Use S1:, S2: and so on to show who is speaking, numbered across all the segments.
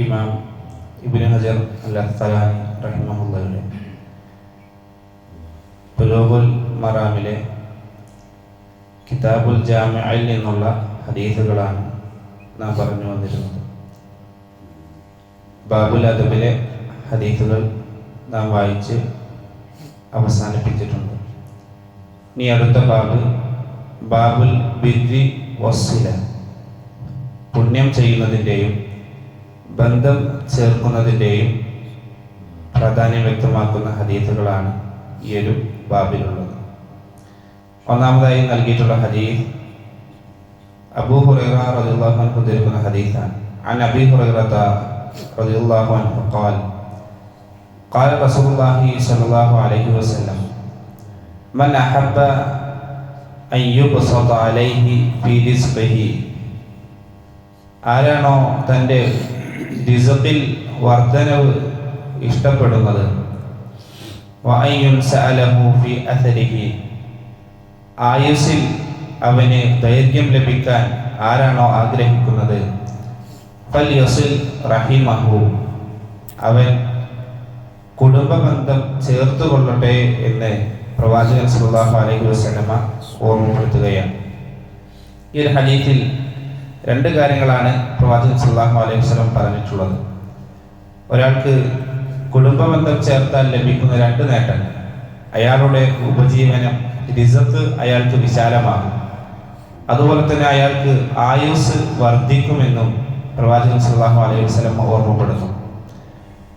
S1: ഇമാം ഇബിന് ഹജർ അല്ലാനി റഹിമഹുല്ലയുടെ പുലോബുൽ മറാമിലെ കിതാബുൽ ജാമിഅയിൽ നിന്നുള്ള ഹദീസുകളാണ് നാം പറഞ്ഞു വന്നിരുന്നത്. ബാബുൽ അദബിലെ ഹദീസുകൾ നാം വായിച്ച് അവസാനിപ്പിച്ചിട്ടുണ്ട്. ഇനി അടുത്ത ബാബ് ബാബുൽ ബിദ്രി വസ്സില പുണ്യം ചെയ്യുന്നതിന്റെയും ബന്ധം ചേർക്കുന്നതിൻ്റെയും പ്രാധാന്യം വ്യക്തമാക്കുന്ന ഹദീസുകളാണ് ഈ ഒരു ബാബിലുള്ളത് ഒന്നാമതായി നൽകിയിട്ടുള്ള ഹദീസ് അബൂ ഹുറൈറ റളിയല്ലാഹു അൻഹു ഉദ്ധരിക്കുന്ന ഹദീസാണ് عن أبي هريرة رضي الله عنه قال قال رسول الله صلى الله عليه وسلم من أحب أن يبسط عليه في رزقه ആരാണോ തൻ്റെ റിസക്കിൽ വർധനവ് ഇഷ്ടപ്പെടുന്നത്. ആയുസിൽ അവന് ദൈർഘ്യം ലഭിക്കാൻ ആരാണോ ആഗ്രഹിക്കുന്നത്? ഫൽ കുടുംബ അവൻ കുടുംബബന്ധം ചേർത്ത് കൊള്ളട്ടെ എന്ന് പ്രവാചകൻ സുല്ലാഹു അലൈഹി വസ്ലമ ഓർമ്മപ്പെടുത്തുകയാണ്. ഈ ഒരു ഹദീസിൽ രണ്ട് കാര്യങ്ങളാണ് പ്രവാചകൻ സല്ലല്ലാഹു അലൈഹി വസ്ലം പറഞ്ഞിട്ടുള്ളത്. ഒരാൾക്ക് കുടുംബബന്ധം ചേർത്താൽ ലഭിക്കുന്ന രണ്ട് നേട്ടങ്ങൾ അയാളുടെ ഉപജീവനം റിസക്ക് അയാൾക്ക് വിശാലമാകും. അതുപോലെ തന്നെ അയാൾക്ക് ആയുസ് വർദ്ധിക്കുമെന്നും പ്രവാചകൻ സല്ലല്ലാഹു അലൈഹി വസ്ലം ഓർമ്മപ്പെടുന്നു.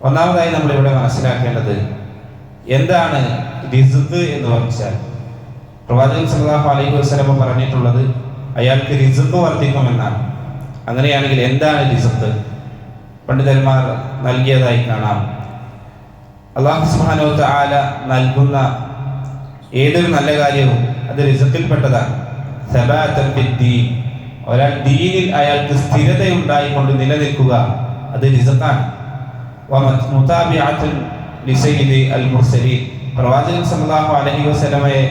S1: ഒന്നാമതായി നമ്മൾ ഇവിടെ മനസ്സിലാക്കേണ്ടത് എന്താണ് റിസത്ത് എന്ന് പറഞ്ഞാൽ പ്രവാചകൻ സല്ലല്ലാഹു അലൈഹി വസല്ലം പറഞ്ഞിട്ടുള്ളത് അയാൾക്ക് റിസുക്ക് വർദ്ധിക്കുമെന്നാണ്. അങ്ങനെയാണെങ്കിൽ എന്താണ് റിസുക്ക് പണ്ഡിതന്മാർ നൽകിയതായി കാണാം. അള്ളാഹു സുബ്ഹാനഹു ആല നൽകുന്ന ഏതൊരു നല്ല കാര്യവും അത് റിസുക്കിൽപ്പെട്ടതാണ് സബാത്തീൻ ഒരാൾ ദീനിൽ അയാൾക്ക് സ്ഥിരതയുണ്ടായിക്കൊണ്ട് നിലനിൽക്കുക അത് റിസക്കാണ് മുതാബിഅത്തുൻ ലിസയ്യിദി അൽ മുർസലീൻ. പ്രവാചകൻ സല്ലല്ലാഹു അലൈഹി വസല്ലമയെ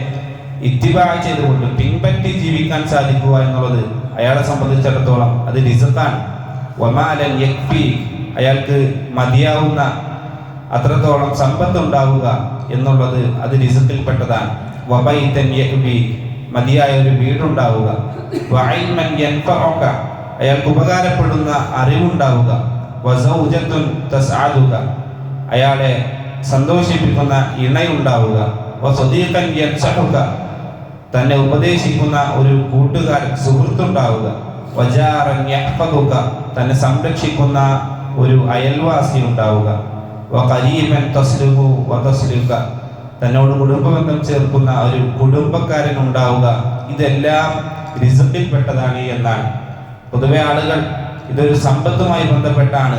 S1: ഇത്തിബാ ചെയ്തുകൊണ്ട് പിൻപറ്റി ജീവിക്കാൻ സാധിക്കുക എന്നുള്ളത് അയാളെ സംബന്ധിച്ചിടത്തോളം അത് റിസക്കാണ്. വമാലൻ യക്ഫി അയാൾക്ക് മതിയാവുന്ന അത്രത്തോളം സമ്പത്ത് ഉണ്ടാവുക എന്നുള്ളത് അത് റിസക്കിൽപ്പെട്ടതാണ്. വബൈതൻ യഹ്ബി മതിയായ ഒരു വീടുണ്ടാവുക. വഇൽമൻ യൻഫഉക അയാൾക്ക് ഉപകാരപ്പെടുന്ന അറിവുണ്ടാവുക. വസൗജത്തുൻ തസ്അദുക അയാളെ സന്തോഷിപ്പിക്കുന്ന ഇണയുണ്ടാവുക. വസദീഖൻ യൻസഹുക തന്നെ ഉപദേശിക്കുന്ന ഒരു കൂട്ടുകാരൻ സുഹൃത്തുണ്ടാവുക. വജാറൻ തന്നെ സംരക്ഷിക്കുന്ന ഒരു അയൽവാസി ഉണ്ടാവുക. വഖരീബൻ തസ്ലുഹു വതസ്ലുക തന്നോട് കുടുംബബന്ധം ചേർക്കുന്ന ഒരു കുടുംബക്കാരൻ ഉണ്ടാവുക. ഇതെല്ലാം റിസപ്പിൽപ്പെട്ടതാണ് എന്നാണ്. പൊതുവെ ആളുകൾ ഇതൊരു സമ്പത്തുമായി ബന്ധപ്പെട്ടാണ്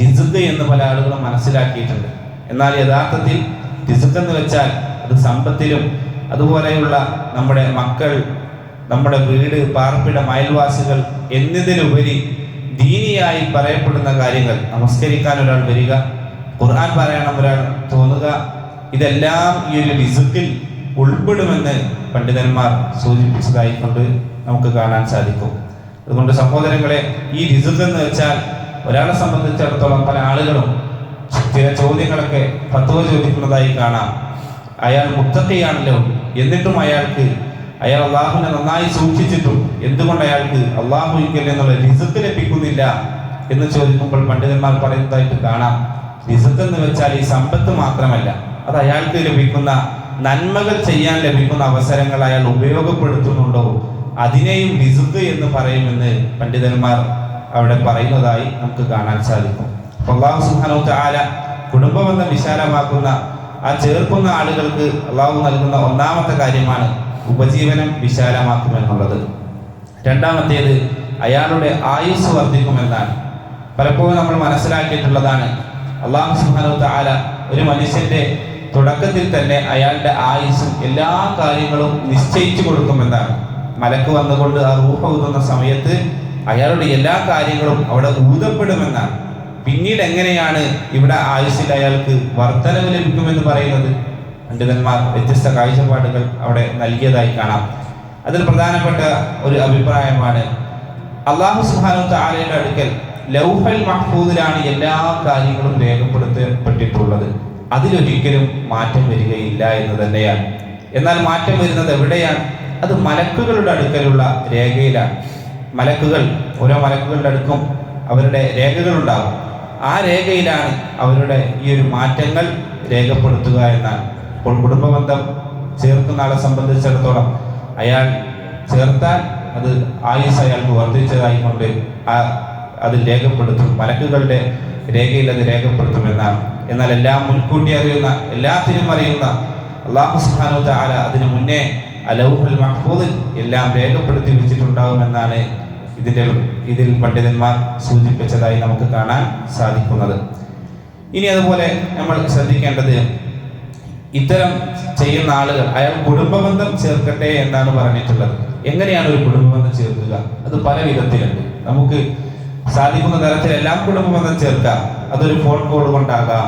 S1: റിസുക്ക് എന്ന് പല ആളുകളും മനസ്സിലാക്കിയിട്ടുണ്ട്. എന്നാൽ യഥാർത്ഥത്തിൽ റിസുക്ക് എന്ന് വെച്ചാൽ അത് സമ്പത്തിലും അതുപോലെയുള്ള നമ്മുടെ മക്കൾ നമ്മുടെ വീട് പാർപ്പിട അയൽവാസികൾ എന്നതിലുപരി ദീനിയായി പറയപ്പെടുന്ന കാര്യങ്ങൾ നമസ്കരിക്കാൻ ഒരാൾ വരിക ഖുർആൻ പറയണം ഒരാൾ തോന്നുക ഇതെല്ലാം ഈ ഒരു റിസുക്കിൽ ഉൾപ്പെടുമെന്ന് പണ്ഡിതന്മാർ സൂചിപ്പിച്ചതായി കൊണ്ട് നമുക്ക് കാണാൻ സാധിക്കും. അതുകൊണ്ട് സഹോദരങ്ങളെ ഈ റിസുക്ക് എന്ന് വെച്ചാൽ ഒരാളെ സംബന്ധിച്ചിടത്തോളം പല ആളുകളും ചില ചോദ്യങ്ങളൊക്കെ ഫത്വ ചോദിക്കുന്നതായി കാണാം. അയാൾ മുത്തക്കയാണല്ലോ എന്നിട്ടും അയാൾക്ക് അയാൾ അള്ളാഹുവിനെ നന്നായി സൂക്ഷിച്ചിട്ടും എന്തുകൊണ്ട് അയാൾക്ക് അള്ളാഹുവിൽ എന്നുള്ള രിസത്ത് ലഭിക്കുന്നില്ല എന്ന് ചോദിക്കുമ്പോൾ പണ്ഡിതന്മാർ പറയുന്നതായിട്ട് കാണാം. രിസത്ത് എന്ന് വെച്ചാൽ ഈ സമ്പത്ത് മാത്രമല്ല. അത് അയാൾക്ക് ലഭിക്കുന്ന നന്മകൾ ചെയ്യാൻ ലഭിക്കുന്ന അവസരങ്ങൾ അയാൾ ഉപയോഗപ്പെടുത്തുന്നുണ്ടോ? അതിനെയും റിസുക്ക് എന്ന് പറയുമെന്ന് പണ്ഡിതന്മാർ അവിടെ പറയുന്നതായി നമുക്ക് കാണാൻ സാധിക്കും. അള്ളാഹു സുഹാനോ ആല കുടുംബബന്ധം വിശാലമാക്കുന്ന ആ ചേർക്കുന്ന ആളുകൾക്ക് അള്ളാഹു നൽകുന്ന ഒന്നാമത്തെ കാര്യമാണ് ഉപജീവനം വിശാലമാക്കുമെന്നുള്ളത് രണ്ടാമത്തേത് അയാളുടെ ആയുസ് വർദ്ധിക്കുമെന്നാണ് പലപ്പോഴും നമ്മൾ മനസ്സിലാക്കിയിട്ടുള്ളതാണ് അള്ളാഹു സുഹാനോ താല ഒരു മനുഷ്യന്റെ തുടക്കത്തിൽ തന്നെ അയാളുടെ ആയുസ്സും എല്ലാ കാര്യങ്ങളും നിശ്ചയിച്ചു കൊടുക്കുമെന്നാണ് മലക്ക് വന്നുകൊണ്ട് ആ റൂഹ ഊതുന്ന സമയത്ത് അയാളുടെ എല്ലാ കാര്യങ്ങളും അവിടെ ഊതപ്പെടുമെന്നാണ് പിന്നീട് എങ്ങനെയാണ് ഇവിടെ ആയുസ്സിൽ അയാൾക്ക് വർധനവ് ലഭിക്കുമെന്ന് പറയുന്നത്? പണ്ഡിതന്മാർ വ്യത്യസ്ത കാഴ്ചപ്പാടുകൾ അവിടെ നൽകിയതായി കാണാം. അതിൽ പ്രധാനപ്പെട്ട ഒരു അഭിപ്രായമാണ് അള്ളാഹു സുഹാനു താലയുടെ അടുക്കൽ ലൗഹൽ മഹ്ഫൂദിലാണ് എല്ലാ കാര്യങ്ങളും രേഖപ്പെടുത്തപ്പെട്ടിട്ടുള്ളത്. അതിലൊരിക്കലും മാറ്റം വരികയില്ല എന്ന് തന്നെയാണ്. എന്നാൽ മാറ്റം വരുന്നത് എവിടെയാണ്? അത് മലക്കുകളുടെ അടുക്കലുള്ള രേഖയിലാണ്. മലക്കുകൾ ഓരോ മലക്കുകളുടെ അടുക്കും അവരുടെ രേഖകളുണ്ടാകും ആ രേഖയിലാണ് അവരുടെ ഈ ഒരു മാറ്റങ്ങൾ രേഖപ്പെടുത്തുക എന്നാണ്. ഇപ്പോൾ കുടുംബബന്ധം ചേർക്കുന്ന ആളെ സംബന്ധിച്ചിടത്തോളം അയാൾ ചേർത്താൽ അത് ആയുസ് അയാൾക്ക് വർദ്ധിച്ചതായിക്കൊണ്ട് ആ അത് രേഖപ്പെടുത്തും. മലക്കുകളുടെ രേഖയിൽ അത് രേഖപ്പെടുത്തുമെന്നാണ് എന്നാൽ എല്ലാം മുൻകൂട്ടി അറിയുന്ന എല്ലാത്തിനും അറിയുന്ന അള്ളാഹു സുബ്ഹാനഹു ആര അതിനു മുന്നേ അലൗഹുൽ മഹ്ഫൂദിൽ എല്ലാം രേഖപ്പെടുത്തി വെച്ചിട്ടുണ്ടാകുമെന്നാണ് ഇതിന്റെ ഇതിൽ പണ്ഡിതന്മാർ സൂചിപ്പിച്ചതായി നമുക്ക് കാണാൻ സാധിക്കുന്നത്. ഇനി അതുപോലെ നമ്മൾ ശ്രദ്ധിക്കേണ്ടത് ഇത്തരം ചെയ്യുന്ന ആളുകൾ അയാൾ കുടുംബബന്ധം ചേർക്കട്ടെ എന്നാണ് പറഞ്ഞിട്ടുള്ളത്. എങ്ങനെയാണ് ഒരു കുടുംബബന്ധം ചേർക്കുക? അത് പല വിധത്തിലുണ്ട്. നമുക്ക് സാധിക്കുന്ന തരത്തിൽ എല്ലാം കുടുംബബന്ധം ചേർക്കാം. അതൊരു ഫോൺ കോൾ കൊണ്ടാകാം.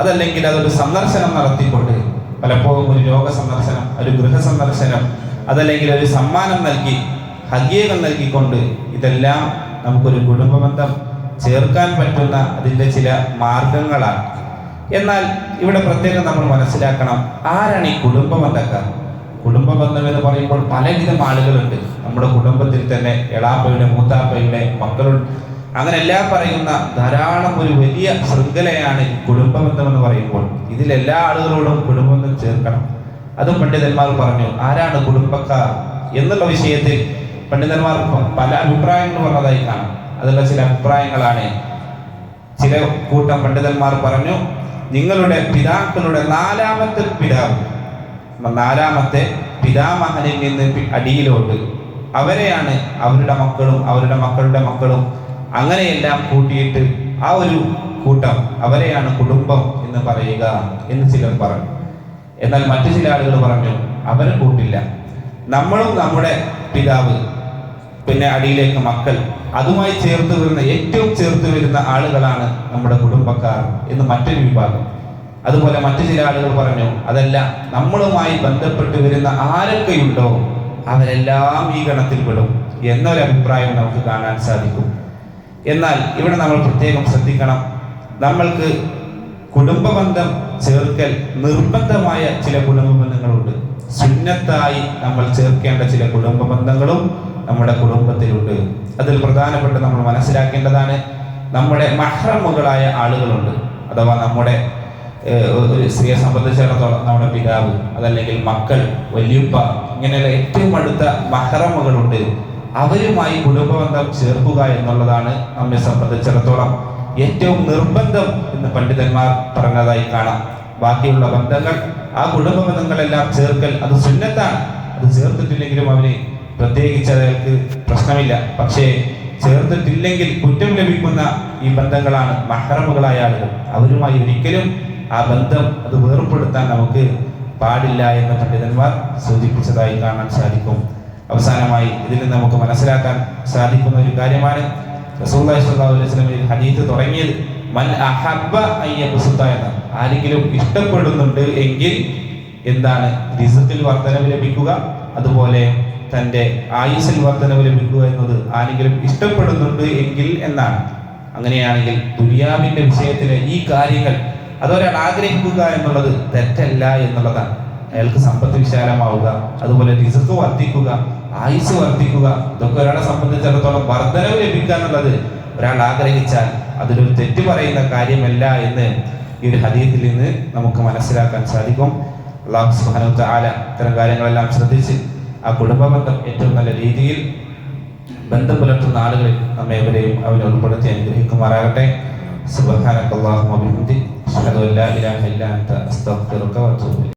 S1: അതല്ലെങ്കിൽ അതൊരു സന്ദർശനം നടത്തിക്കൊണ്ട് പലപ്പോഴും ഒരു രോഗ സന്ദർശനം ഒരു ഗൃഹ സന്ദർശനം അതല്ലെങ്കിൽ ഒരു സമ്മാനം നൽകി ഹദ്യകൾ നൽകിക്കൊണ്ട് ഇതെല്ലാം നമുക്കൊരു കുടുംബബന്ധം ചേർക്കാൻ പറ്റുന്ന അതിന്റെ ചില മാർഗങ്ങളാണ്. എന്നാൽ ഇവിടെ പ്രത്യേകം നമ്മൾ മനസ്സിലാക്കണം ആരാണ് ഈ കുടുംബ ബന്ധക്കാർ കുടുംബ ബന്ധം എന്ന് പറയുമ്പോൾ പലവിധം ആളുകളുണ്ട്. നമ്മുടെ കുടുംബത്തിൽ തന്നെ എളാപ്പയുടെ മൂത്താപ്പയുടെ മക്കളുണ്ട്. അങ്ങനെ എല്ലാം പറയുന്ന ധാരാളം ഒരു വലിയ ശൃംഖലയാണ് കുടുംബ ബന്ധം എന്ന് പറയുമ്പോൾ. ഇതിൽ എല്ലാ ആളുകളോടും കുടുംബം ചേർക്കണം. അതും പണ്ഡിതന്മാർ പറഞ്ഞു ആരാണ് കുടുംബക്കാർ? എന്നുള്ള വിഷയത്തിൽ പണ്ഡിതന്മാർ പല അഭിപ്രായങ്ങൾ പറഞ്ഞതായി കാണാം. അതിലുള്ള ചില അഭിപ്രായങ്ങളാണ്. ചില കൂട്ടം പണ്ഡിതന്മാർ പറഞ്ഞു നിങ്ങളുടെ പിതാക്കളുടെ നാലാമത്തെ പിതാവ് നാലാമത്തെ പിതാമഹനിൽ നിന്ന് അടിയിലോട്ട്. അവരെയാണ് അവരുടെ മക്കളും അവരുടെ മക്കളുടെ മക്കളും അങ്ങനെയെല്ലാം കൂട്ടിയിട്ട് ആ ഒരു കൂട്ടം അവരെയാണ് കുടുംബം എന്ന് പറയുക എന്ന് ചിലർ പറഞ്ഞു. എന്നാൽ മറ്റു ചില ആളുകൾ പറഞ്ഞു അവരെ കൂട്ടില്ല. നമ്മളും നമ്മുടെ പിതാവ് പിന്നെ അടിയിലേക്ക് മക്കൾ. അതുമായി ചേർത്ത് വരുന്ന ഏറ്റവും ചേർത്ത് വരുന്ന ആളുകളാണ് നമ്മുടെ കുടുംബക്കാർ എന്ന് മറ്റൊരു വിഭാഗം. അതുപോലെ മറ്റു ചില ആളുകൾ പറഞ്ഞു അതല്ല നമ്മളുമായി ബന്ധപ്പെട്ട് വരുന്ന ആരൊക്കെയുണ്ടോ അവരെല്ലാം ഈ ഗണത്തിൽ പെടും. എന്നൊരു അഭിപ്രായം നമുക്ക് കാണാൻ സാധിക്കും. എന്നാൽ ഇവിടെ നമ്മൾ പ്രത്യേകം ശ്രദ്ധിക്കണം. നമ്മൾക്ക് കുടുംബബന്ധം ചേർക്കൽ നിർബന്ധമായ ചില കുടുംബ ബന്ധങ്ങളുണ്ട്. സുന്നത്തായി നമ്മൾ ചേർക്കേണ്ട ചില കുടുംബ ബന്ധങ്ങളും നമ്മുടെ കുടുംബത്തിലുണ്ട്. അതിൽ പ്രധാനപ്പെട്ട് നമ്മൾ മനസ്സിലാക്കേണ്ടതാണ് നമ്മുടെ മഹ്റമുകളായ ആളുകളുണ്ട്. അഥവാ നമ്മുടെ ഒരു സ്ത്രീയെ സംബന്ധിച്ചിടത്തോളം നമ്മുടെ പിതാവ് അതല്ലെങ്കിൽ മക്കൾ വല്യുപ്പ ഇങ്ങനെയുള്ള ഏറ്റവും അടുത്ത മഹ്റമുകളുണ്ട്. അവരുമായി കുടുംബബന്ധം ചേർക്കുക എന്നുള്ളതാണ് നമ്മെ സംബന്ധിച്ചിടത്തോളം ഏറ്റവും നിർബന്ധം എന്ന് പണ്ഡിതന്മാർ പറഞ്ഞതായി കാണാം. ബാക്കിയുള്ള ബന്ധങ്ങൾ ആ കുടുംബ ബന്ധങ്ങളെല്ലാം ചേർക്കൽ അത് സുന്നത്താണ്. അത് ചേർത്തിട്ടില്ലെങ്കിലും അവന് പ്രത്യേകിച്ച് അയാൾക്ക് പ്രശ്നമില്ല. പക്ഷേ ചേർത്തിട്ടില്ലെങ്കിൽ കുറ്റം ലഭിക്കുന്ന ഈ ബന്ധങ്ങളാണ് മഹറമുകളായ ആളുകൾ. അവരുമായി ഒരിക്കലും ആ ബന്ധം അത് വേർപ്പെടുത്താൻ നമുക്ക് പാടില്ല എന്ന് പണ്ഡിതന്മാർ സൂചിപ്പിച്ചതായി കാണാൻ സാധിക്കും. അവസാനമായി ഇതിൽ നിന്ന് നമുക്ക് മനസ്സിലാക്കാൻ സാധിക്കുന്ന ഒരു കാര്യമാണ് റസൂലുള്ളാഹി സ്വല്ലല്ലാഹു അലൈഹി ഹദീസ് തുടങ്ങിയത് മൻ അഹബ്ബ എന്ന ആരെങ്കിലും ഇഷ്ടപ്പെടുന്നുണ്ട് എങ്കിൽ എന്താണ്? റിസത്തിൽ വർധനം ലഭിക്കുക. അതുപോലെ തന്റെ ആയുസിൽ വർധനവ് ലഭിക്കുക എന്നത് ആരെങ്കിലും ഇഷ്ടപ്പെടുന്നുണ്ട് എങ്കിൽ എന്നാണ്. അങ്ങനെയാണെങ്കിൽ ദുനിയാവിന്റെ വിഷയത്തിലെ ഈ കാര്യങ്ങൾ അതൊരാൾ ആഗ്രഹിക്കുക എന്നുള്ളത് തെറ്റല്ല എന്നുള്ളതാണ്. അയാൾക്ക് സമ്പത്ത് വിശാലമാവുക അതുപോലെ റിസക്ക് വർദ്ധിക്കുക ആയുസ് വർദ്ധിക്കുക ഇതൊക്കെ ഒരാളെ സംബന്ധിച്ചിടത്തോളം വർധനവ് ലഭിക്കുക എന്നുള്ളത് ഒരാൾ ആഗ്രഹിച്ചാൽ അതിലൊരു തെറ്റ് പറയുന്ന കാര്യമല്ല എന്ന് ഈ ഒരു ഹദീത്തിൽ നിന്ന് നമുക്ക് മനസ്സിലാക്കാൻ സാധിക്കും. അള്ളാഹു സുബ്ഹാനഹു വ ഇത്തരം കാര്യങ്ങളെല്ലാം ശ്രദ്ധിച്ച് ആ കുടുംബബന്ധം ഏറ്റവും നല്ല രീതിയിൽ ബന്ധം പുലർത്തുന്ന ആളുകളിൽ നമ്മെ എവരെയും അവനെ ഉൾപ്പെടുത്തി അനുഗ്രഹിക്കുമാറാകട്ടെ. സുബ്ഹാനക്കല്ലാഹുമ്മ അഭിവൃദ്ധി അസ്തഗ്ഫിറുക ഇലൈക്